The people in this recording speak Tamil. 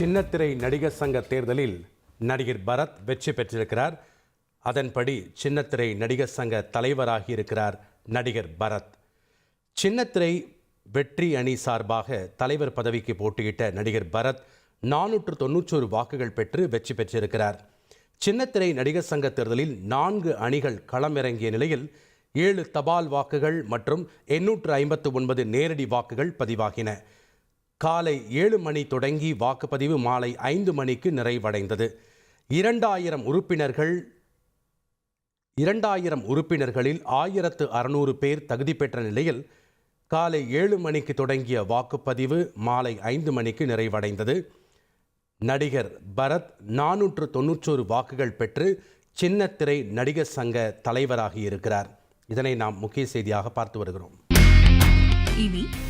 சின்னத்திரை நடிகர் சங்க தேர்தலில் நடிகர் பரத் வெற்றி பெற்றிருக்கிறார். அதன்படி சின்னத்திரை நடிகர் சங்க தலைவராகி இருக்கிறார் நடிகர் பரத். சின்னத்திரை வெற்றி அணி சார்பாக தலைவர் பதவிக்கு போட்டியிட்ட நடிகர் பரத் நானூற்று தொன்னூற்றோரு வாக்குகள் பெற்று வெற்றி பெற்றிருக்கிறார். சின்னத்திரை நடிகர் சங்க தேர்தலில் நான்கு அணிகள் களமிறங்கிய நிலையில் ஏழு தபால் வாக்குகள் மற்றும் எண்ணூற்று ஐம்பத்து ஒன்பது நேரடி வாக்குகள் பதிவாகின. காலை ஏழு மணி தொடங்கி வாக்குப்பதிவு மாலை ஐந்து மணிக்கு நிறைவடைந்தது. இரண்டாயிரம் உறுப்பினர்கள் இரண்டாயிரம் உறுப்பினர்களில் ஆயிரத்து அறுநூறு பேர் தகுதி பெற்ற நிலையில் காலை ஏழு மணிக்கு தொடங்கிய வாக்குப்பதிவு மாலை ஐந்து மணிக்கு நிறைவடைந்தது. நடிகர் பரத் நானூற்று தொன்னூற்றோரு வாக்குகள் பெற்று சின்னத்திரை நடிகர் சங்க தலைவராகி இருக்கிறார். இதனை நாம் முக்கிய செய்தியாக பார்த்து வருகிறோம். இனி